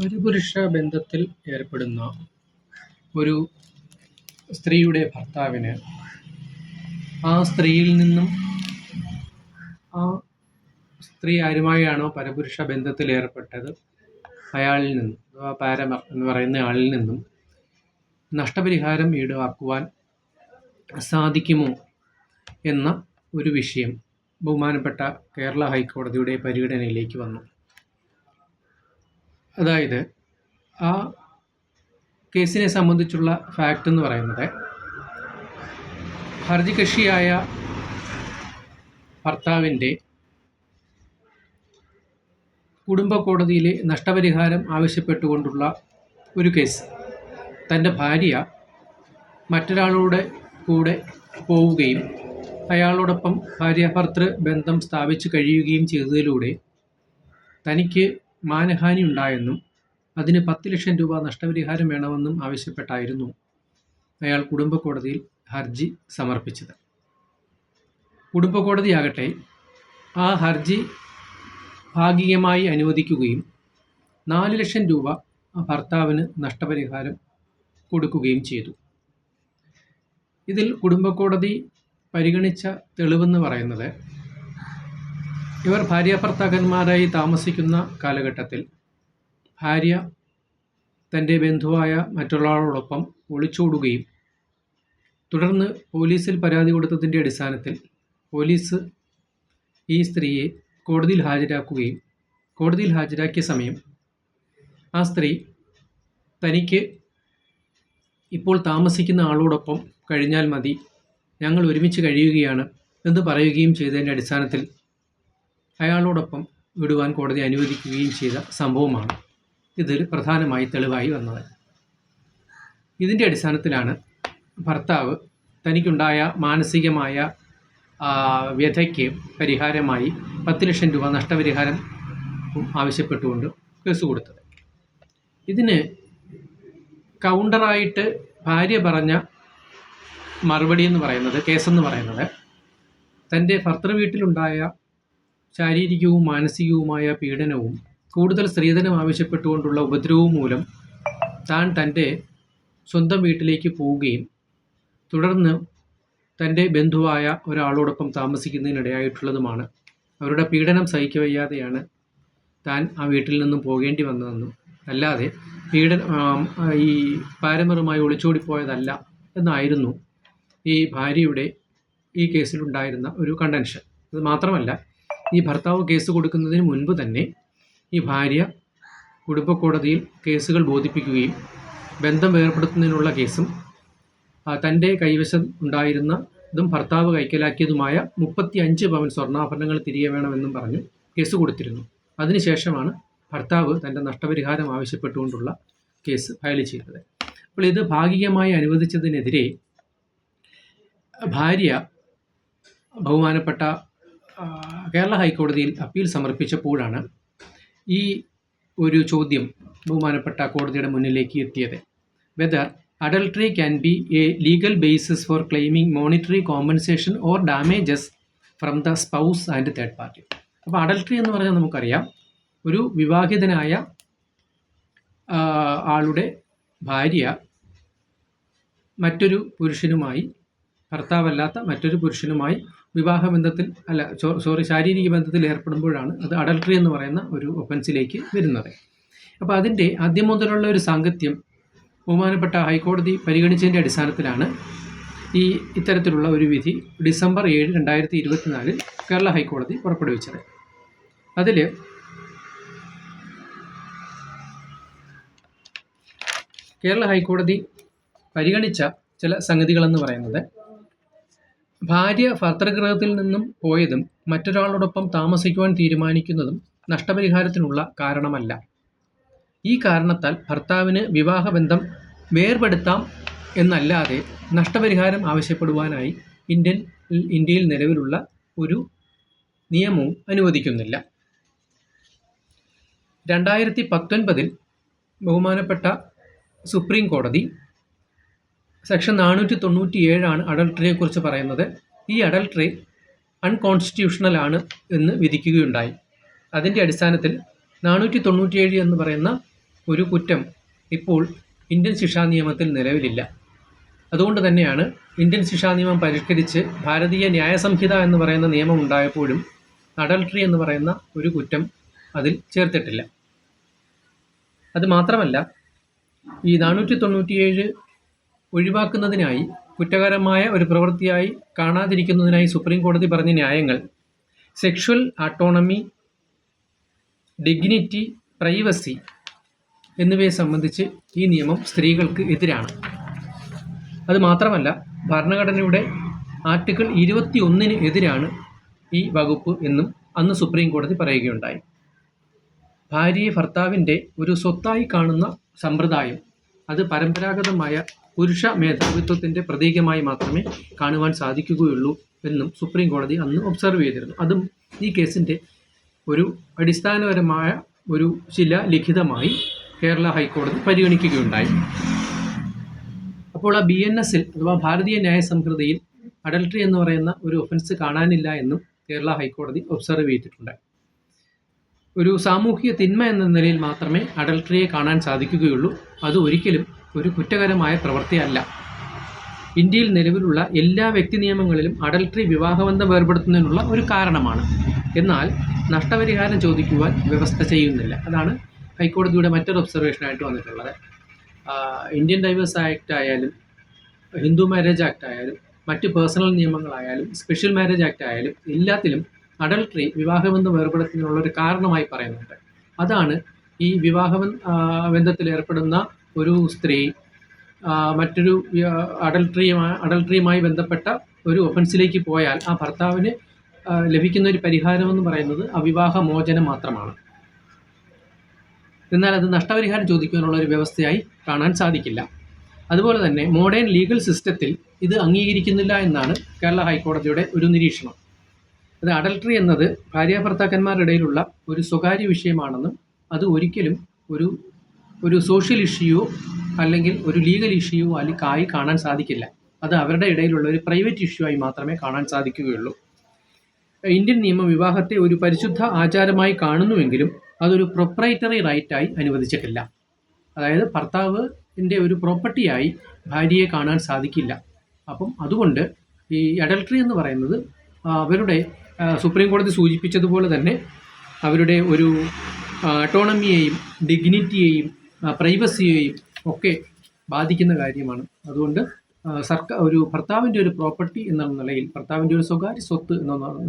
പരപുരുഷ ബന്ധത്തിൽ ഏർപ്പെടുന്ന ഒരു സ്ത്രീയുടെ ഭർത്താവിന് ആ സ്ത്രീയിൽ നിന്നും ആ സ്ത്രീ ആരുമായാണോ പരപുരുഷ ബന്ധത്തിൽ ഏർപ്പെട്ടത്? അയാളിൽ നിന്നും അഥവാ പാരമർ എന്ന് പറയുന്ന ആളിൽ നിന്നും നഷ്ടപരിഹാരം ഈടാക്കുവാൻ സാധിക്കുമോ എന്ന ഒരു വിഷയം ബഹുമാനപ്പെട്ട കേരള ഹൈക്കോടതിയുടെ പരിഗണനയിലേക്ക് വന്നു. അതായത് ആ കേസിനെ സംബന്ധിച്ചുള്ള ഫാക്റ്റ് എന്ന് പറയുന്നത് ഹർജി ഹർജികക്ഷിയായ ഭർത്താവിന്റെ കുടുംബ കോടതിയിലെ നഷ്ടപരിഹാരം ആവശ്യപ്പെട്ടുകൊണ്ടുള്ള ഒരു കേസ് തന്റെ ഭാര്യ മറ്റൊരാളുടെ കൂടെ പോവുകയും അയാളോടൊപ്പം ഭാര്യാഭർത്തൃ ബന്ധം സ്ഥാപിച്ചു കഴിയുകയും ചെയ്തതിലൂടെ തനിക്ക് മാനഹാനി ഉണ്ടായെന്നും അതിന് പത്ത് ലക്ഷം രൂപ നഷ്ടപരിഹാരം വേണമെന്നും ആവശ്യപ്പെട്ടായിരുന്നു അയാൾ കുടുംബ കോടതിയിൽ ഹർജി സമർപ്പിച്ചത്. കുടുംബ കോടതിയാകട്ടെ ആ ഹർജി ഭാഗികമായി അനുവദിക്കുകയും നാല് ലക്ഷം രൂപ ഭർത്താവിന് നഷ്ടപരിഹാരം കൊടുക്കുകയും ചെയ്തു. ഇതിൽ കുടുംബ കോടതി പരിഗണിച്ച തെളിവെന്ന് പറയുന്നത് ഇവർ ഭാര്യ ഭർത്താക്കന്മാരായി താമസിക്കുന്ന കാലഘട്ടത്തിൽ ഭാര്യ തന്റെ ബന്ധുവായ മറ്റൊരാളോടൊപ്പം ഒളിച്ചോടുകയും തുടർന്ന് പോലീസിൽ പരാതി കൊടുത്തതിന്റെ അടിസ്ഥാനത്തിൽ പോലീസ് ഈ സ്ത്രീയെ കോടതിയിൽ ഹാജരാക്കുകയും കോടതിയിൽ ഹാജരാക്കിയ സമയം ആ സ്ത്രീ തനിക്ക് ഇപ്പോൾ താമസിക്കുന്ന ആളോടൊപ്പം കഴിഞ്ഞാൽ മതി ഞങ്ങൾ ഒരുമിച്ച് കഴിയുകയാണ് എന്ന് പറയുകയും ചെയ്തതിന്റെ അടിസ്ഥാനത്തിൽ അയാളോടൊപ്പം വിടുവാൻ കോടതി അനുവദിക്കുകയും ചെയ്ത സംഭവമാണ് ഇതിൽ പ്രധാനമായി തെളിവായി വന്നത്. ഇതിന്റെ അടിസ്ഥാനത്തിലാണ് ഭർത്താവ് തനിക്കുണ്ടായ മാനസികമായ വ്യഥയ്ക്ക് പരിഹാരമായി പത്ത് ലക്ഷം രൂപ നഷ്ടപരിഹാരം ആവശ്യപ്പെട്ടുകൊണ്ട് കേസ് കൊടുത്തത്. ഇതിന് കൗണ്ടറായിട്ട് ഭാര്യ പറഞ്ഞ മറുപടി എന്ന് പറയുന്നത് കേസെന്ന് പറയുന്നത് തന്റെ ഭർത്തൃ വീട്ടിലുണ്ടായ ശാരീരികവും മാനസികവുമായ പീഡനവും കൂടുതൽ സ്ത്രീധനം ആവശ്യപ്പെട്ടുകൊണ്ടുള്ള ഉപദ്രവവും മൂലം താൻ തന്റെ സ്വന്തം വീട്ടിലേക്ക് പോവുകയും തുടർന്ന് തന്റെ ബന്ധുവായ ഒരാളോടൊപ്പം താമസിക്കുന്നതിനിടയായിട്ടുള്ളതുമാണ്. അവരുടെ പീഡനം സഹിക്കവയ്യാതെയാണ് താൻ ആ വീട്ടിൽ നിന്നും പോകേണ്ടി വന്നതെന്നും അല്ലാതെ പീഡന ഈ പാരമ്പര്യമായി ഒളിച്ചോടിപ്പോയതല്ല എന്നായിരുന്നു ഈ ഭാര്യയുടെ ഈ കേസിലുണ്ടായിരുന്ന ഒരു കണ്ടൻഷൻ. അത് മാത്രമല്ല ഈ ഭർത്താവ് കേസ് കൊടുക്കുന്നതിന് മുൻപ് തന്നെ ഈ ഭാര്യ കുടുംബ കോടതിയിൽ കേസുകൾ ബോധിപ്പിക്കുകയും ബന്ധം വേർപ്പെടുത്തുന്നതിനുള്ള കേസും തന്റെ കൈവശം ഉണ്ടായിരുന്ന ഇതും ഭർത്താവ് കൈക്കലാക്കിയതുമായ മുപ്പത്തി അഞ്ച് പവൻ സ്വർണാഭരണങ്ങൾ തിരികെ വേണമെന്നും പറഞ്ഞ് കേസ് കൊടുത്തിരുന്നു. അതിനുശേഷമാണ് ഭർത്താവ് തന്റെ നഷ്ടപരിഹാരം ആവശ്യപ്പെട്ടുകൊണ്ടുള്ള കേസ് ഫയൽ ചെയ്തത്. അപ്പോൾ ഇത് ഭാഗികമായി അനുവദിച്ചതിനെതിരെ ഭാര്യ ബഹുമാനപ്പെട്ട കേരള ഹൈക്കോടതിയിൽ അപ്പീൽ സമർപ്പിച്ചപ്പോഴാണ് ഈ ഒരു ചോദ്യം ബഹുമാനപ്പെട്ട കോടതിയുടെ മുന്നിലേക്ക് എത്തിയത്. Whether adultery can be a legal basis for claiming monetary compensation or damages from the spouse and third party അപ്പോൾ അഡൾട്ടറി എന്ന് പറഞ്ഞാൽ നമുക്കറിയാം ഒരു വിവാഹിതനായ ആളുടെ ഭാര്യ മറ്റൊരു പുരുഷനുമായി ഭർത്താവല്ലാത്ത മറ്റൊരു പുരുഷനുമായി വിവാഹബന്ധത്തിൽ അല്ല സോറി ശാരീരിക ബന്ധത്തിൽ ഏർപ്പെടുമ്പോഴാണ് അത് അഡൾട്ടറി എന്ന് പറയുന്ന ഒരു ഒഫൻസിലേക്ക് വരുന്നത്. അപ്പോൾ അതിന്റെ ആദ്യം മുതലുള്ള ഒരു സാങ്കത്യം ബഹുമാനപ്പെട്ട ഹൈക്കോടതി പരിഗണിച്ചതിന്റെ അടിസ്ഥാനത്തിലാണ് ഈ ഇത്തരത്തിലുള്ള ഒരു വിധി ഡിസംബർ ഏഴ് രണ്ടായിരത്തി ഇരുപത്തിനാലിൽ കേരള ഹൈക്കോടതി പുറപ്പെടുവിച്ചത്. അതിൽ കേരള ഹൈക്കോടതി പരിഗണിച്ച ചില സംഗതികളെന്ന് പറയുന്നത് ഭാര്യ ഭർത്തൃഗൃഹത്തിൽ നിന്നും പോയതും മറ്റൊരാളോടൊപ്പം താമസിക്കുവാൻ തീരുമാനിക്കുന്നതും നഷ്ടപരിഹാരത്തിനുള്ള കാരണമല്ല. ഈ കാരണത്താൽ ഭർത്താവിന് വിവാഹബന്ധം വേർപെടുത്താം എന്നല്ലാതെ നഷ്ടപരിഹാരം ആവശ്യപ്പെടുവാനായി ഇന്ത്യൻ ഇന്ത്യയിൽ നിലവിലുള്ള ഒരു നിയമവും അനുവദിക്കുന്നില്ല. രണ്ടായിരത്തി പത്തൊൻപതിൽ ബഹുമാനപ്പെട്ട സുപ്രീം കോടതി സെക്ഷൻ നാനൂറ്റി തൊണ്ണൂറ്റി ഏഴാണ് അഡൾട്ടറിയെക്കുറിച്ച് പറയുന്നത്. ഈ അഡൾട്ടറി അൺകോൺസ്റ്റിറ്റ്യൂഷണൽ ആണ് എന്ന് വിധിക്കുകയുണ്ടായി. അതിന്റെ അടിസ്ഥാനത്തിൽ നാനൂറ്റി തൊണ്ണൂറ്റിയേഴ് എന്ന് പറയുന്ന ഒരു കുറ്റം ഇപ്പോൾ ഇന്ത്യൻ ശിക്ഷാ നിയമത്തിൽ നിലവിലില്ല. അതുകൊണ്ട് തന്നെയാണ് ഇന്ത്യൻ ശിക്ഷാ നിയമം പരിഷ്കരിച്ച് ഭാരതീയ ന്യായ സംഹിത എന്ന് പറയുന്ന നിയമം ഉണ്ടായപ്പോഴും അഡൾട്ടറി എന്ന് പറയുന്ന ഒരു കുറ്റം അതിൽ ചേർത്തിട്ടില്ല. അത് മാത്രമല്ല ഈ നാനൂറ്റി തൊണ്ണൂറ്റിയേഴ് ഒഴിവാക്കുന്നതിനായി കുറ്റകരമായ ഒരു പ്രവൃത്തിയായി കാണാതിരിക്കുന്നതിനായി സുപ്രീം കോടതി പറഞ്ഞ ന്യായങ്ങൾ. സെക്ഷൽ ആട്ടോണമി ഡിഗ്നിറ്റി പ്രൈവസി എന്നിവയെ സംബന്ധിച്ച് ഈ നിയമം സ്ത്രീകൾക്ക് എതിരാണ്. അത് മാത്രമല്ല ഭരണഘടനയുടെ ആർട്ടിക്കിൾ ഇരുപത്തി ഒന്നിന് എതിരാണ് ഈ വകുപ്പ് എന്നും അന്ന് സുപ്രീം കോടതി പറയുകയുണ്ടായി. ഭാര്യയെ ഭർത്താവിന്റെ ഒരു സ്വത്തായി കാണുന്ന സമ്പ്രദായം അത് പരമ്പരാഗതമായ പുരുഷ മേധാവിത്വത്തിന്റെ പ്രതീകമായി മാത്രമേ കാണുവാൻ സാധിക്കുകയുള്ളൂ എന്നും സുപ്രീം കോടതി അന്ന് ഒബ്സർവ് ചെയ്തിരുന്നു. അതും ഈ കേസിന്റെ ഒരു അടിസ്ഥാനപരമായ ഒരു ശിലാലിഖിതമായി കേരള ഹൈക്കോടതി പരിഗണിക്കുകയുണ്ടായി. അപ്പോൾ ആ ബി എൻ എസിൽ അഥവാ ഭാരതീയ ന്യായ സംഹിതയിൽ അഡൽട്ടറി എന്ന് പറയുന്ന ഒരു ഒഫൻസ് കാണാനില്ല എന്നും കേരള ഹൈക്കോടതി ഒബ്സർവ് ചെയ്തിട്ടുണ്ട്. ഒരു സാമൂഹിക തിന്മ എന്ന നിലയിൽ മാത്രമേ അഡൽട്ടറിയെ കാണാൻ സാധിക്കുകയുള്ളൂ. അത് ഒരിക്കലും ഒരു കുറ്റകരമായ പ്രവൃത്തിയല്ല. ഇന്ത്യയിൽ നിലവിലുള്ള എല്ലാ വ്യക്തി നിയമങ്ങളിലും അഡൽട്ടറി വിവാഹബന്ധം വേർപെടുത്തുന്നതിനുള്ള ഒരു കാരണമാണ്. എന്നാൽ നഷ്ടപരിഹാരം ചോദിക്കുവാൻ വ്യവസ്ഥ ചെയ്യുന്നില്ല. അതാണ് ഹൈക്കോടതിയുടെ മറ്റൊരു ഒബ്സർവേഷനായിട്ട് വന്നിട്ടുള്ളത്. ഇന്ത്യൻ ഡൈവേഴ്സ് ആക്ട് ആയാലും ഹിന്ദു മാരേജ് ആക്ട് ആയാലും മറ്റ് പേഴ്സണൽ നിയമങ്ങളായാലും സ്പെഷ്യൽ മാരേജ് ആക്ട് ആയാലും എല്ലാത്തിലും അഡൾട്ടറി വിവാഹബന്ധം വേർപെടുത്തുന്നതിനുള്ള ഒരു കാരണമായി പറയുന്നുണ്ട്. അതാണ് ഈ വിവാഹ ബന്ധത്തിൽ ഏർപ്പെടുന്ന ഒരു സ്ത്രീ മറ്റൊരു അഡൾട്ടറിയുമായി അഡൾട്ടറിയുമായി ബന്ധപ്പെട്ട ഒരു ഒഫൻസിലേക്ക് പോയാൽ ആ ഭർത്താവിന് ലഭിക്കുന്ന ഒരു പരിഹാരം എന്ന് പറയുന്നത് അവിവാഹ മോചനം മാത്രമാണ്. എന്നാൽ അത് നഷ്ടപരിഹാരം ചോദിക്കാനുള്ള ഒരു വ്യവസ്ഥയായി കാണാൻ സാധിക്കില്ല. അതുപോലെ തന്നെ മോഡേൺ ലീഗൽ സിസ്റ്റത്തിൽ ഇത് അംഗീകരിക്കുന്നില്ല എന്നാണ് കേരള ഹൈക്കോടതിയുടെ ഒരു നിരീക്ഷണം. അത് അഡൽട്ടറി എന്നത് ഭാര്യാഭർത്താക്കന്മാരുടെ ഇടയിലുള്ള ഒരു സ്വകാര്യ വിഷയമാണെന്നും അത് ഒരിക്കലും ഒരു ഒരു സോഷ്യൽ ഇഷ്യൂയോ അല്ലെങ്കിൽ ഒരു ലീഗൽ ഇഷ്യൂയോ അല്ലെങ്കിൽ ആയി കാണാൻ സാധിക്കില്ല. അത് അവരുടെ ഇടയിലുള്ള ഒരു പ്രൈവറ്റ് ഇഷ്യൂ ആയി മാത്രമേ കാണാൻ സാധിക്കുകയുള്ളൂ. ഇന്ത്യൻ നിയമം വിവാഹത്തെ ഒരു പരിശുദ്ധ ആചാരമായി കാണുന്നുവെങ്കിലും അതൊരു പ്രൊപ്പറേറ്ററി റൈറ്റായി അനുവദിച്ചിട്ടില്ല. അതായത് ഭർത്താവിന്റെ ഒരു പ്രോപ്പർട്ടിയായി ഭാര്യയെ കാണാൻ സാധിക്കില്ല. അപ്പം അതുകൊണ്ട് ഈ അഡൽട്ടറി എന്ന് പറയുന്നത് അവരുടെ സുപ്രീം കോടതി സൂചിപ്പിച്ചതുപോലെ തന്നെ അവരുടെ ഒരു അട്ടോണമിയെയും ഡിഗ്നിറ്റിയെയും പ്രൈവസിയെയും ഒക്കെ ബാധിക്കുന്ന കാര്യമാണ്. അതുകൊണ്ട് സർക്കാർ ഒരു ഭർത്താവിന്റെ ഒരു പ്രോപ്പർട്ടി എന്നുള്ള നിലയിൽ ഭർത്താവിന്റെ ഒരു സ്വകാര്യ സ്വത്ത്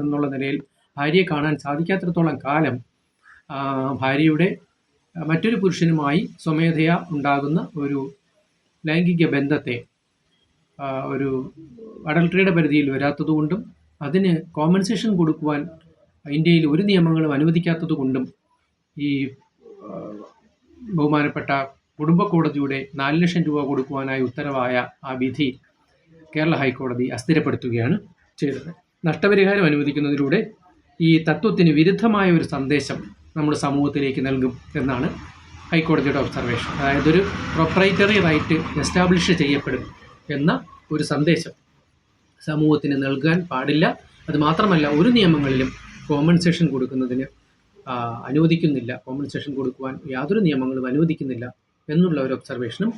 എന്നുള്ള നിലയിൽ ഭാര്യയെ കാണാൻ സാധിക്കാത്തിടത്തോളം കാലം ഭാര്യയുടെ മറ്റൊരു പുരുഷനുമായി സ്വമേധയാ ഉണ്ടാകുന്ന ഒരു ലൈംഗിക ബന്ധത്തെ ഒരു അഡൽട്ടറിയുടെ പരിധിയിൽ വരാത്തതുകൊണ്ടും അതിന് കോമ്പൻസേഷൻ കൊടുക്കുവാൻ ഇന്ത്യയിൽ ഒരു നിയമങ്ങളും അനുവദിക്കാത്തത് കൊണ്ടും ഈ ബഹുമാനപ്പെട്ട കുടുംബ കോടതിയുടെ നാല് ലക്ഷം രൂപ കൊടുക്കുവാനായി ഉത്തരവായ ആ വിധി കേരള ഹൈക്കോടതി അസ്ഥിരപ്പെടുത്തുകയാണ് ചെയ്തത്. നഷ്ടപരിഹാരം അനുവദിക്കുന്നതിലൂടെ ഈ തത്വത്തിന് വിരുദ്ധമായ ഒരു സന്ദേശം നമ്മുടെ സമൂഹത്തിലേക്ക് നൽകും എന്നാണ് ഹൈക്കോടതിയുടെ ഒബ്സർവേഷൻ അതായത് ഒരു പ്രൊപ്പറേറ്ററി റൈറ്റ് എസ്റ്റാബ്ലിഷ് ചെയ്യപ്പെടും എന്ന ഒരു സന്ദേശം സമൂഹത്തിന് നൽകാൻ പാടില്ല. അത് മാത്രമല്ല ഒരു നിയമങ്ങളിലും കോമ്പൻസേഷൻ കൊടുക്കുന്നതിന് അനുവദിക്കുന്നില്ല. കോമ്പൻസേഷൻ കൊടുക്കുവാൻ യാതൊരു നിയമങ്ങളും അനുവദിക്കുന്നില്ല എന്നുള്ള ഒരു ഒബ്സർവേഷനും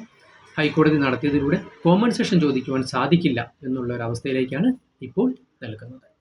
ഹൈക്കോടതി നടത്തിയതിലൂടെ കോമ്പൻസേഷൻ ചോദിക്കുവാൻ സാധിക്കില്ല എന്നുള്ള ഒരു അവസ്ഥയിലേക്കാണ് ഇപ്പോൾ നിൽക്കുന്നത്.